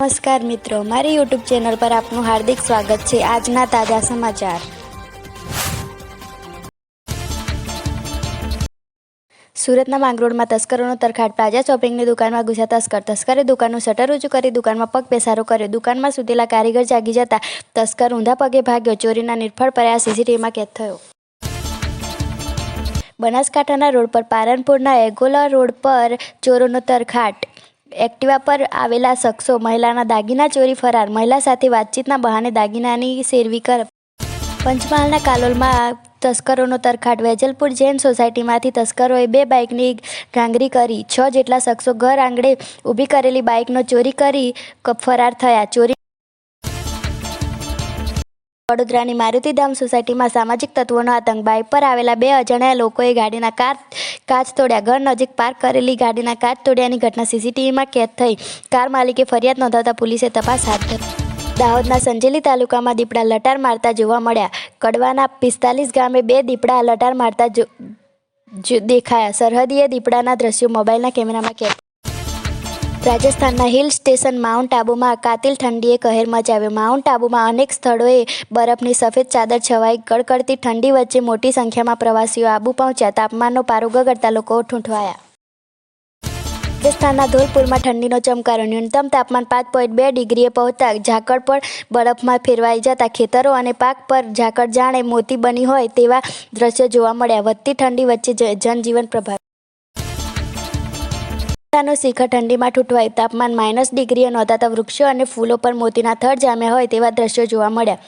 નમસ્કાર મિત્રો, મારી યુટ્યુબ ચેનલ પર આપનું હાર્દિક સ્વાગત છે. આજના તાજા સમાચાર. સુરતના માંગરોળમાં તસ્કરોનો તરખાટ. પ્લાઝા શોપિંગની દુકાનમાં ઘૂસ્યા તસ્કર. તસ્કરે દુકાનનું શટર ઊંચું કરી દુકાનમાં પગ પેસારો કર્યો. દુકાનમાં સુતેલા કારીગર જાગી જતા તસ્કર ઊંધા પગે ભાગ્યો. ચોરીના નિર્ફળ પ્રયાસ સીસીટીવીમાં કેદ થયો. બનાસકાંઠાના રોડ પર, પારનપુરના એગોલા રોડ પર ચોરોનો તરખાટ. એક્ટિવા પર આવેલા શખ્સો મહિલાના દાગીના ચોરી ફરાર, મહિલા સાથે વાતચીતના બહાને દાગીનાની સેરવી કર પંચમહાલના કાલોલમાં તસ્કરોનો તરખાટ, વેજલપુર જૈન સોસાયટીમાંથી તસ્કરોએ બે બાઇકની ગાંગરી કરી, છ જેટલા શખ્સો ઘર આંગણે ઊભી કરેલી બાઇકનો ચોરી કરી ફરાર થયા. ચોરી વડોદરાની મારુતિધામ સોસાયટીમાં સામાજિક તત્વોનો આતંક. બાઇક પર આવેલા બે અજાણ્યા લોકોએ ગાડીના કાર કાચ તોડ્યા. ઘર નજીક પાર્ક કરેલી ગાડીના કાચ તોડ્યાની ઘટના સીસીટીવીમાં કેદ થઈ. કાર માલિકે ફરિયાદ નોંધાવતા પોલીસે તપાસ હાથ ધરી. દાહોદના સંજેલી તાલુકામાં દીપડા લટાર મારતા જોવા મળ્યા. કડવાના પિસ્તાલીસ ગામે બે દીપડા લટાર મારતા દેખાયા. સરહદીય દીપડાના દ્રશ્યો મોબાઈલના કેમેરામાં કેદ રાજસ્થાનના હિલ સ્ટેશન માઉન્ટ આબુમાં કાતિલ ઠંડીએ કહેર મચાવ્યો. માઉન્ટ આબુમાં અનેક સ્થળોએ બરફની સફેદ ચાદર છવાઈ કડકડતી ઠંડી વચ્ચે મોટી સંખ્યામાં પ્રવાસીઓ આબુ પહોંચ્યા. તાપમાનનો પારો ગગડતા લોકો ઠૂંઠવાયા. રાજસ્થાનના ધોલપુરમાં ઠંડીનો ચમકારો. ન્યૂનતમ તાપમાન પાંચ પોઈન્ટ બે ડિગ્રીએ પહોંચતા ઝાકળ પર બરફમાં ફેરવાઈ જતા ખેતરો અને પાક પર ઝાકળ જાણે મોતી બની હોય તેવા દ્રશ્યો જોવા મળ્યા. વધતી ઠંડી વચ્ચે જનજીવન પ્રભાવિત નું શિખર ઠંડીમાં ઠૂંઠવાય તાપમાન માઇનસ ડિગ્રીએ નોંધાતા વૃક્ષો અને ફૂલો પર મોતીના થર જામ્યા હોય તેવા દ્રશ્યો જોવા મળ્યા.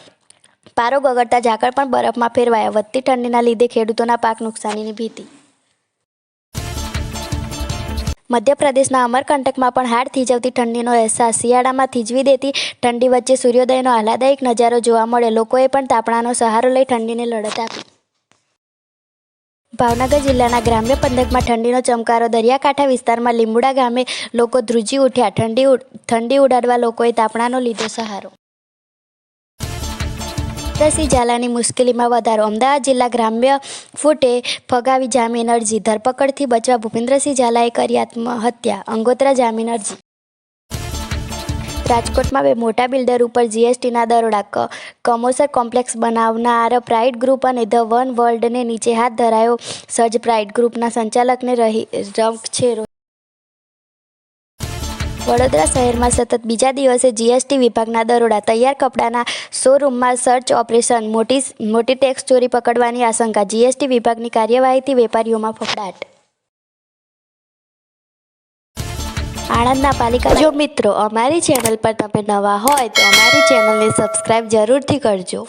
પારો ગગડતા ઝાકળ પણ બરફમાં ફેરવાયા. વધતી ઠંડીના લીધે ખેડૂતોના પાક નુકસાનીની ભીતિ. મધ્યપ્રદેશના અમરકંટકમાં પણ હાડ થીજવતી ઠંડીનો અહેસાસ. શિયાળામાં થીજવી દેતી ઠંડી વચ્ચે સૂર્યોદયનો આહલાદાયક નજારો જોવા મળે લોકોએ પણ તાપણાનો સહારો લઈ ઠંડીને લડત આપી. ભાવનગર જિલ્લાના ગ્રામ્ય પંથકમાં ઠંડીનો ચમકારો દરિયાકાંઠા વિસ્તારમાં લીંબુડા ગામે લોકો ધ્રુજી ઉઠ્યા. ઠંડી ઠંડી ઉડાડવા લોકોએ તાપણાનો લીધો સહારો. રસી ઝાલાની મુશ્કેલીમાં વધારો. અમદાવાદ જિલ્લા ગ્રામ્ય ફૂટે ફગાવી જામીન અરજી. ધરપકડથી બચવા ભૂપેન્દ્રસિંહ ઝાલાએ કરી આત્મહત્યા. અંગોત્રા જામીન અરજી. રાજકોટમાં બે મોટા બિલ્ડર ઉપર જીએસટીના દરોડા. કમોસર કોમ્પ્લેક્સ બનાવનાર પ્રાઇડ ગ્રુપ અને ધ વન વર્લ્ડને નીચે હાથ ધરાયો સજ પ્રાઇડ ગ્રુપના સંચાલકને રહી રંક છે વડોદરા શહેરમાં સતત બીજા દિવસે જીએસટી વિભાગના દરોડા. તૈયાર કપડાના શોરૂમમાં સર્ચ ઓપરેશન, મોટી મોટી ટેક્સ ચોરી પકડવાની આશંકા. જીએસટી વિભાગની કાર્યવાહીથી વેપારીઓમાં ફફડાટ. આણંદના પાલિકા જો મિત્રો અમારી ચેનલ પર તમે નવા હોય તો અમારી ચેનલને સબસ્ક્રાઈબ જરૂરથી કરજો.